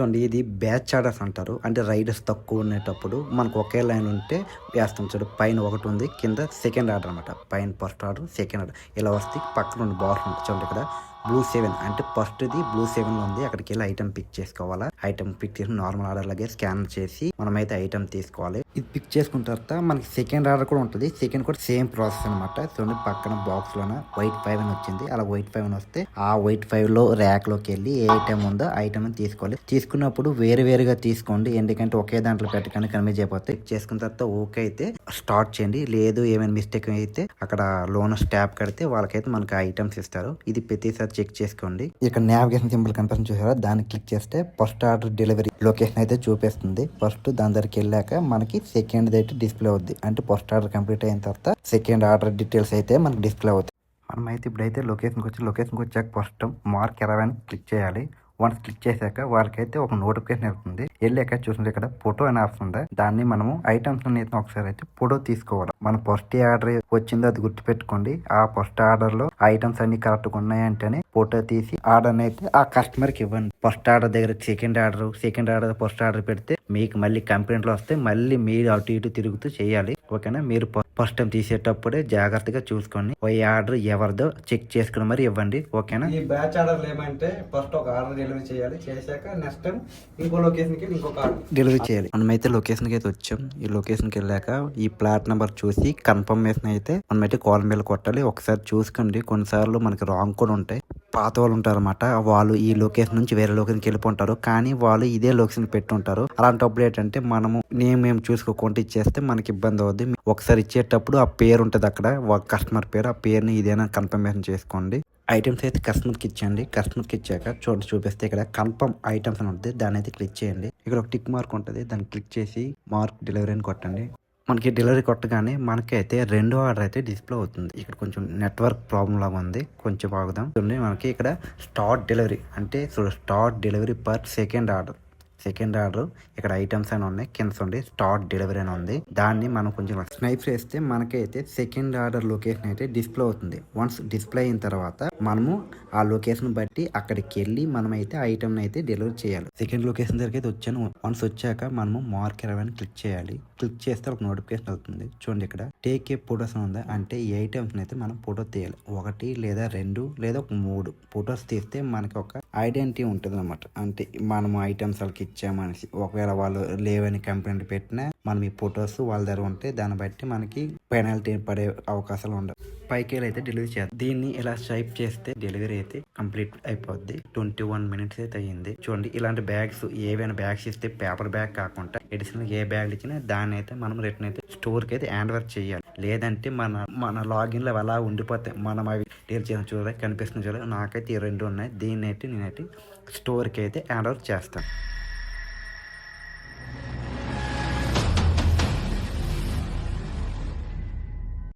చూడండి ఇది batch orders అంటారు. అంటే రైడర్స్ తక్కువ ఉండేటప్పుడు మనకు ఒకే లైన్ ఉంటే వేస్తాం చూడు పైన ఒకటి ఉంది కింద సెకండ్ ఆర్డర్ అనమాట పైన ఫస్ట్ ఆర్డర్ సెకండ్ ఆర్డర్. ఇలా వస్తే పక్కన రెండు బాక్స్ ఉంటుంది చూడండి ఇక్కడ. బ్లూ సెవెన్ అంటే ఫస్ట్ ది బ్లూ సెవెన్లో ఉంది. అక్కడికి వెళ్ళి ఐటమ్ పిక్ చేసుకోవాలా? ఐటమ్ పిక్ చేసి నార్మల్ ఆర్డర్ లాగే స్కాన్ చేసి మనమైతే ఐటమ్ తీసుకోవాలి. ఇది పిక్ చేసుకున్న తర్వాత మనకి సెకండ్ ఆర్డర్ కూడా ఉంటుంది. సెకండ్ కూడా సేమ్ ప్రాసెస్ అనమాట సో పక్కన బాక్స్ లోన వైట్ ఫైవ్ అని వచ్చింది. అలా వైట్ ఫైవ్ అని వస్తే ఆ వైట్ ఫైవ్లో ర్యాక్లోకి వెళ్ళి ఏ ఐటమ్ ఉందో ఐటమ్ తీసుకోవాలి. తీసుకున్నప్పుడు వేరు వేరుగా తీసుకోండి. ఎందుకంటే ఒకే దాంట్లో పెట్టగానే కన్వీజ్ అయిపోతే చేసుకున్న తర్వాత ఓకే అయితే స్టార్ట్ చేయండి. లేదు ఏమైనా మిస్టేక్ అయితే అక్కడ లోన్ స్టాప్ కడితే వాళ్ళకైతే మనకి ఐటమ్స్ ఇస్తారు. ఇది ప్రతిసారి చెక్ చేసుకోండి. ఇక్కడ నావిగేషన్ సింబల్ కనిపిస్తుంది చూసారా? దాన్ని క్లిక్ చేస్తే ఫస్ట్ ఆర్డర్ డెలివరీ లొకేషన్ అయితే చూపిస్తుంది. ఫస్ట్ దాని దగ్గరికి వెళ్ళాక మనకి సెకండ్ అయితే డిస్ప్లే అవుద్ది. అంటే ఫస్ట్ ఆర్డర్ కంప్లీట్ అయిన తర్వాత సెకండ్ ఆర్డర్ డీటెయిల్స్ అయితే మనకి డిస్ప్లే అవుతాయి. మనం అయితే ఇప్పుడైతే లొకేషన్కి వచ్చి లొకేషన్కి వచ్చాక ఫస్ట్ మార్క్ ఇరవై క్లిక్ చేయాలి. వన్స్ క్లిక్ చేశాక వాళ్ళకైతే ఒక నోటిఫికేషన్ వెళ్తుంది వెళ్ళాక చూసినట్టు ఇక్కడ ఫోటో అని ఆప్షన్ ఉంది. దాన్ని మనము ఐటమ్స్ అయితే ఒకసారి అయితే ఫోటో తీసుకోవాలి. మన ఫస్ట్ ఆర్డర్ వచ్చిందో అది గుర్తుపెట్టుకోండి. ఆ ఫస్ట్ ఆర్డర్లో ఐటమ్స్ అన్ని కరెక్ట్గా ఉన్నాయంటేనే ఫోటో తీసి ఆర్డర్ అయితే ఆ కస్టమర్కి ఇవ్వండి. ఫస్ట్ ఆర్డర్ దగ్గర second order second order first order పెడితే మీకు మళ్ళీ కంప్లైంట్లు వస్తే మళ్ళీ మీరు అటు ఇటు తిరుగుతూ చేయాలి. ఓకేనా? మీరు ఫస్ట్ టైం తీసేటప్పుడే జాగ్రత్తగా చూసుకోండి ఈ ఆర్డర్ ఎవరిదో చెక్ చేసుకుని మరి ఇవ్వండి. ఓకేనా? ఈ బ్యాచ్ ఆర్డర్లు ఏమంటే ఫస్ట్ ఒక ఆర్డర్ డెలివరీ చేయాలి. చేశాక నెక్స్ట్ టైం ఇంకో లొకేషన్కి ఇంకొక ఆర్డర్. డెలివరీ చేయాలి. మనమైతే లొకేషన్కి అయితే వచ్చాం. ఈ లొకేషన్కి వెళ్ళాక ఈ ప్లాట్ నెంబర్ చూసి కన్ఫర్మేషన్ అయితే మనమైతే కాల్ మీద కొట్టాలి. ఒకసారి చూసుకోండి. కొన్నిసార్లు మనకి రాంగ్ కూడా ఉంటాయి. పాత వాళ్ళు ఉంటారన్నమాట. వాళ్ళు ఈ లొకేషన్ నుంచి వేరే లొకేషన్కి వెళ్ళిపోంటారు. కానీ వాళ్ళు ఇదే లొకేషన్ పెట్టుంటారు. అలాంటప్పుడు ఏంటంటే మనము నేమ్ ఏం చూసుకోకుండా ఇచ్చేస్తే మనకి ఇబ్బంది అవుద్ది. ఒకసారి ఇచ్చేటప్పుడు ఆ పేరు ఉంటుంది అక్కడ. కస్టమర్ పేరు. ఆ పేరుని ఇదేనా కన్ఫర్మేషన్ చేసుకోండి. ఐటమ్స్ అయితే కస్టమర్కి ఇచ్చేయండి. కస్టమర్కి ఇచ్చాక చూడండి చూపిస్తే ఇక్కడ కన్ఫర్మ్ ఐటమ్స్ అని ఉంటుంది. దాని అయితే క్లిక్ చేయండి. ఇక్కడ ఒక టిక్ మార్క్ ఉంటుంది. దాన్ని క్లిక్ చేసి మార్క్ డెలివరీ అని కొట్టండి. మనకి డెలివరీ కొట్టగానే మనకైతే రెండో ఆర్డర్ అయితే డిస్ప్లే అవుతుంది. ఇక్కడ కొంచెం నెట్వర్క్ ప్రాబ్లం లాగా ఉంది. కొంచెం ఆగుదాం. మనకి ఇక్కడ స్టార్ట్ డెలివరీ అంటే start delivery per second order second order. ఇక్కడ ఐటమ్స్ అని ఉన్నాయి. కింద ఉండి స్టార్ట్ డెలివరీ అని ఉంది. దాన్ని మనం కొంచెం స్నైప్ చేస్తే మనకైతే సెకండ్ ఆర్డర్ లొకేషన్ అయితే డిస్ప్లే అవుతుంది. వన్స్ డిస్ప్లే అయిన తర్వాత మనము ఆ లొకేషన్ బట్టి అక్కడికి వెళ్ళి మనం అయితే ఐటమ్ అయితే డెలివరీ చేయాలి. సెకండ్ లొకేషన్ దగ్గరికి అయితే వచ్చాను. వన్స్ వచ్చాక మనము మార్క్ ఇరవై క్లిక్ చేయాలి. క్లిక్ చేస్తే ఒక నోటిఫికేషన్ అవుతుంది చూడండి ఇక్కడ. టేక్ ఏ ఫొటోస్ ఉందా. అంటే ఈ ఐటమ్స్ అయితే మనం ఫోటో తీయాలి. ఒకటి లేదా రెండు లేదా ఒక మూడు. ఫొటోస్ తీస్తే మనకి ఒక ఐడెంటిటీ ఉంటుంది అనమాట అంటే మనము ఐటమ్స్ వాళ్ళకి ఇచ్చామనేసి ఒకవేళ వాళ్ళు లేవని కంప్లైంట్ పెట్టినా మనం ఈ ఫొటోస్ వాళ్ళ దగ్గర ఉంటే దాన్ని బట్టి మనకి పెనాల్టీ పడే అవకాశాలు ఉండవు. పైకి అయితే డెలివరీ చేయాలి దీన్ని ఇలా స్వైప్ చేస్తే డెలివరీ అయితే కంప్లీట్ అయిపోద్ది. ట్వంటీ వన్ మినిట్స్ అయితే అయ్యింది. చూడండి ఇలాంటి బ్యాగ్స్ ఏవైనా బ్యాగ్స్ ఇస్తే పేపర్ బ్యాగ్ కాకుండా ఎడిషనల్ ఏ బ్యాగ్ ఇచ్చినా దాన్ని అయితే మనం రిటర్న్ అయితే స్టోర్కి అయితే హ్యాండ్ చేయాలి. లేదంటే మన మన లాగిన్లో అలా ఉండిపోతాయి మనం అవి డీల్ చేసిన చూడాలి కనిపిస్తుంది చూడాలి నాకైతే ఈ రెండు ఉన్నాయి. దీన్ని అయితే నేనైతే స్టోర్కి అయితే హ్యాండ్ చేస్తాను.